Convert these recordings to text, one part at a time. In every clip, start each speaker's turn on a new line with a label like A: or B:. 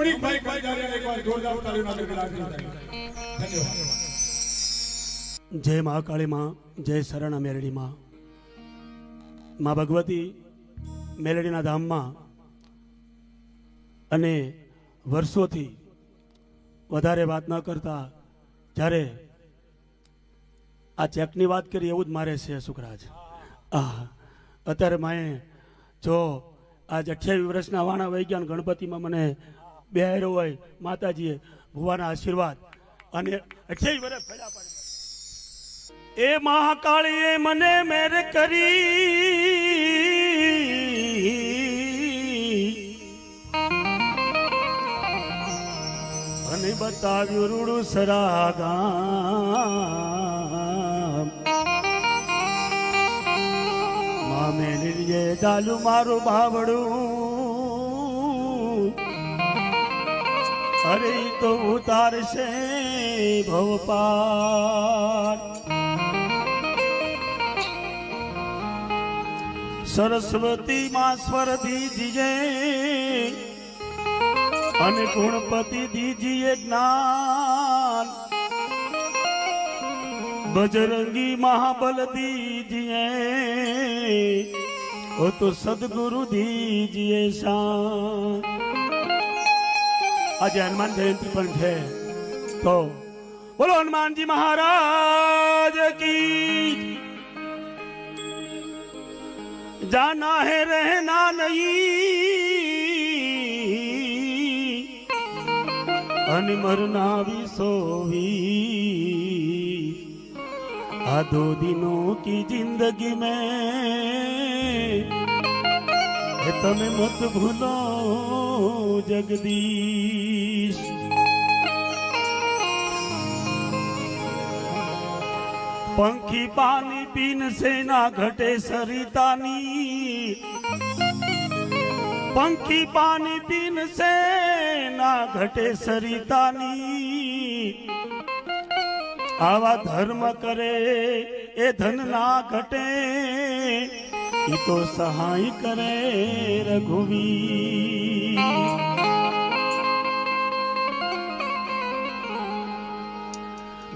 A: રમણીકભાઈ કંધારિયા એકવાર જોરદાર તાળીઓ નાખી. ધન્યવાદ.
B: જય મહાકાળી માં જય શરણા મેલડી માં માં ભગવતી મેલડીના ધામમાં અને વર્ષોથી વધારે વાત ન કરતા જ્યારે આ ચેકની વાત કરી એવું જ મારે છે, સુખરાજ. આ અત્યારે માએ જો આજ અઠ્યાવીસ વર્ષના વાણા વૈજ્ઞાન ગણપતિમાં મને બેહાર્યો હોય, માતાજીએ ભુવાના આશીર્વાદ. અને એ મહાકાળીએ મને મેર કરી. અને બતાવ્યું રૂડું સરાગા મામે નિર્જે ચાલુ મારું બાવડું. અરે તો ઉતારશે ભવપાર સરસ્વતી માં સ્વર દીજીએ અને ગુણપતિ દીજીએ જ્ઞાન. બજરંગી મહાબલ દીજીએ, ઓ તો સદગુરુ દીજીએ શાન. આજે હનુમાન જયંતિ પણ છે. તો બોલો હનુમાનજી મહારાજ કી જાના હે રહેના નહીં. અને મરના વિસોવી આ દો દિનો કી જિંદગી મેં તમે મત ભૂલો જગદીશ. પંખી પાની પીન સેના ઘટે સરિતાની. પંખી પાની પીન સેના ઘટે સરિતાની. આવા ધર્મ કરે, એ ધન ના ઘટે. ઈ તો સહાય કરે રઘુવી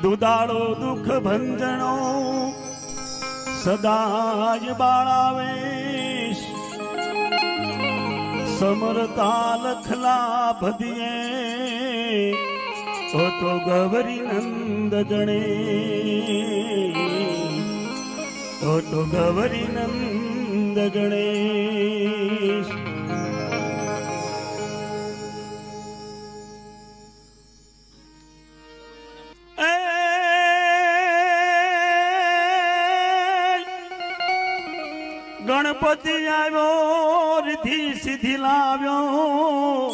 B: દુદાળો દુઃખ ભંજણો સદાય બાળાવેશ. સમરતા લખલા ભદિયે ઓ તો ગૌરી નંદ ગણે ઓ તો ગૌરી નંદ ગણેશ. ગણપતિ આવ્યો રીધિ સીધી લાવ્યો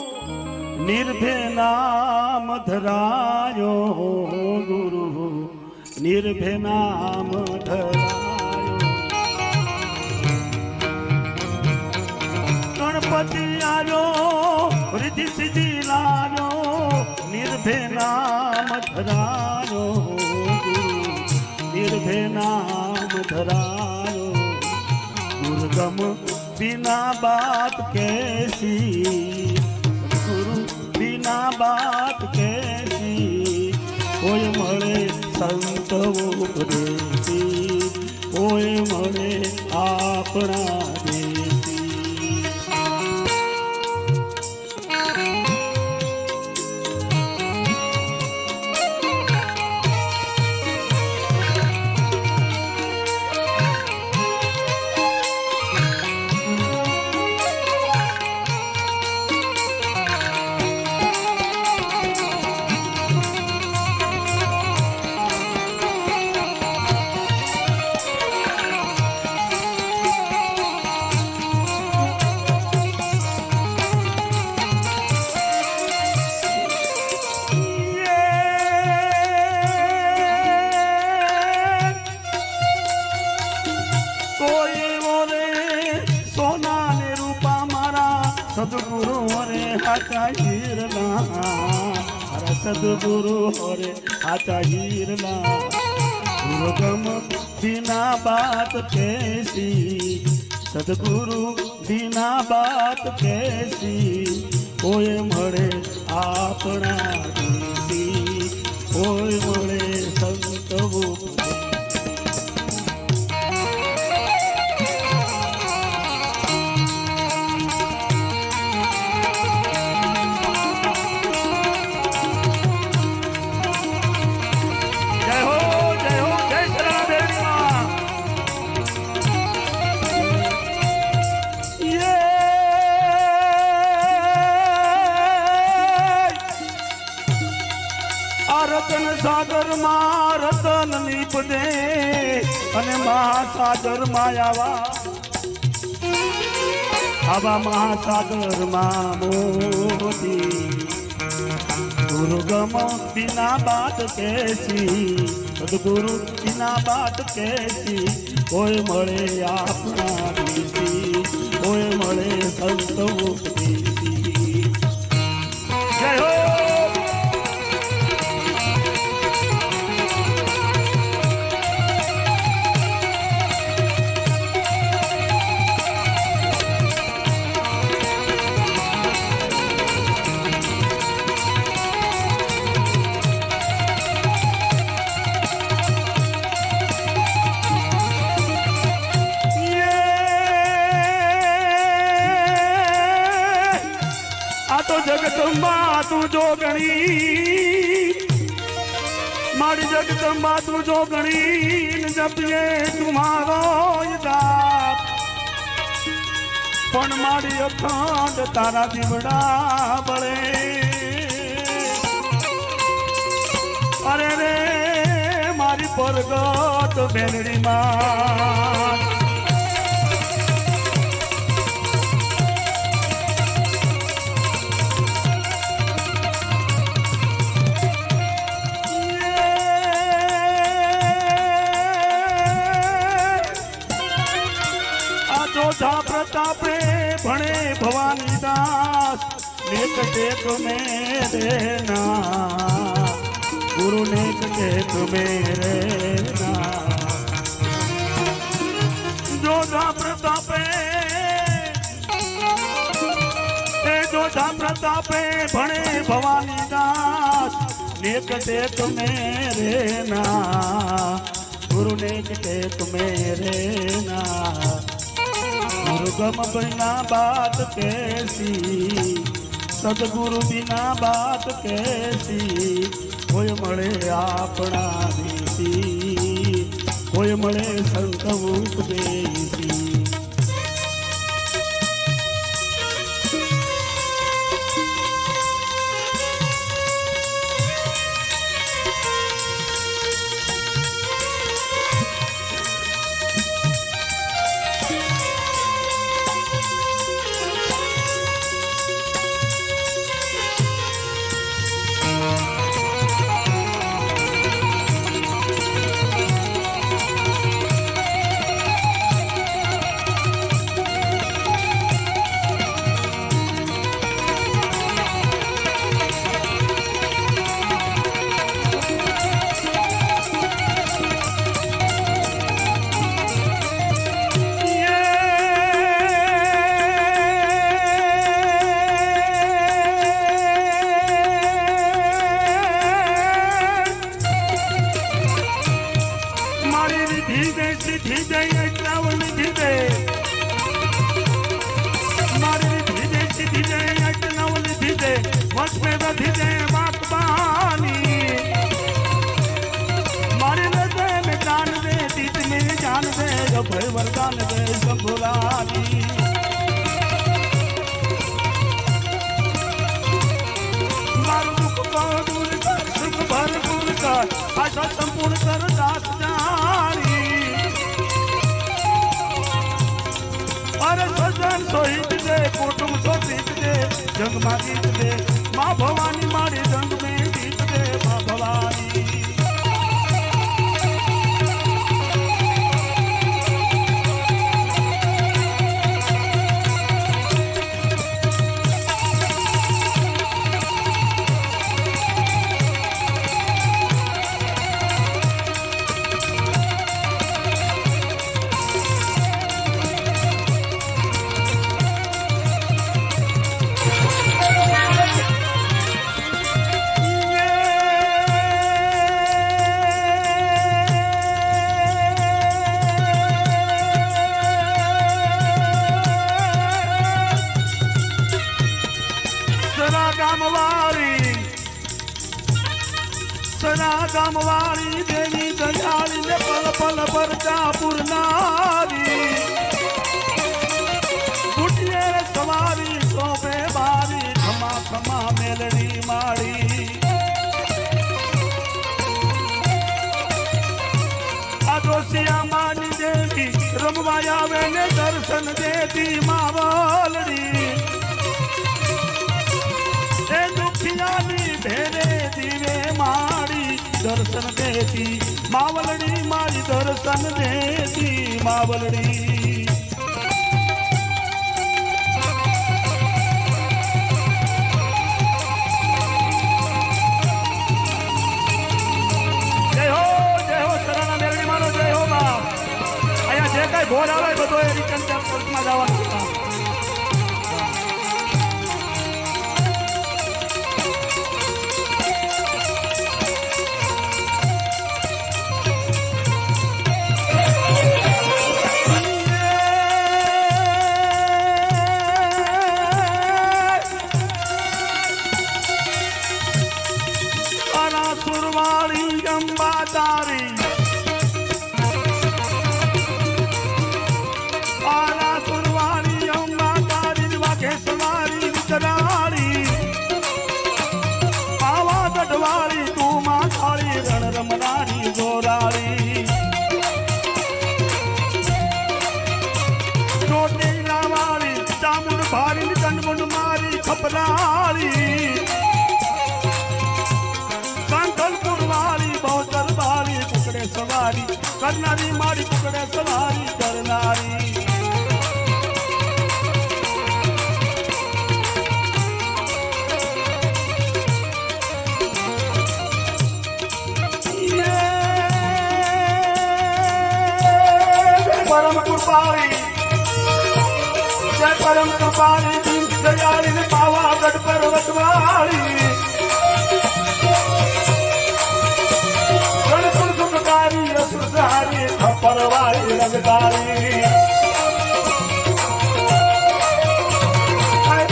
B: નિર્ભે નામ ધરાયો ગુરુ નિર્ભે નામ ધરાયો. પતિયારો રિદ્ધિ સિદ્ધિ લાવ્યો નિર્ભે નામ ધરાયો નિર્ભે નામ ધરાયો દુર્ગમ બિના બાત કેસી ગુરુ બિના બાત કેસી કોઈ મળે સંતો ઉપદેશી કોઈ મળે આપણા સદગુરુ હરે આતા હીરના દુર્ગમ દિના બાત કેસી સદગુરુ દિના બાત કેસી કોઈ મળે આપણા રતન અને મહાસાગરમાં આવા. આવા મહાસાગરમાં મોતી. દુર્ગમ બિના બાદ કેસી, સદગુરુ બિના બાદ કેસી. કોઈ મળે આપના દેશી કોઈ મળે સંતો ઉપદેશી જય હો જો ગણી, મારી જગદંબા તું જો ગણી જપીએ તુમારો દાપ પણ મારી અખંડ તારા દીવડા બળે. અરે રે, મારી પરગત બેનડી માં. तापे भणे भवानी दास, नेक टेक मेरे ना गुरु नेक टेक में रहना जोधा प्रतापे, ए जोधा प्रतापे भणे भवानी दास, नेक टेक मेरे ना गुरु नेक टेक मेरे ना સુગમ બિના બાત કેસી સદગુરુ બિના બાત કેસી કોઈ મળે આપણા દેશી કોઈ મળે સંત દેશી વચ મે વધી દે વાકબાની મારી નજર મે જાન દે દીત મે જાન દે અભય વરદાન દે શંભુરાની મારું દુઃખ કો દૂર કર સુખ ભરપૂર કર મા ભવાની મારી જંગ પરચા પૂરનારી. ગુટિયે સવારી, સોપે બારી ખમા ખમા મેલડી માળી આ દોશિયા માની દેવી રમવાયા આવે ને દર્શન દેતી માવલડી. દર્શન દેતી માવલડી મારી દર્શન દેતી માવલડી. રમનારી ગોરાળી. ચોટીલા વાળી, ચામુંડ ભારી ચંડમુંડ મારી ખપરાળી. કાંકલપુર વાળી બહુચર વાળી ટુકડે સવારી, કરનારી મારી ટુકડે સવારી કરનારી. પરમ કૃપાળી દીન દયાળી પાવાગઢ પર્વતવાળી. ગણપુર સુખકારી રસુધારી ખપરવાળી રંગદારી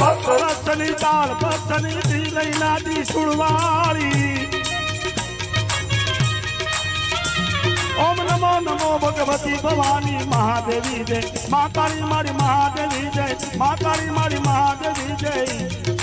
B: ભક્ત રસની દાળ ભક્તની દી ઓમ ભગવતી ભવાની મહાદેવી જય. માતારી મારી મહાદેવી જય. માતારી મારી મહાદેવી જય.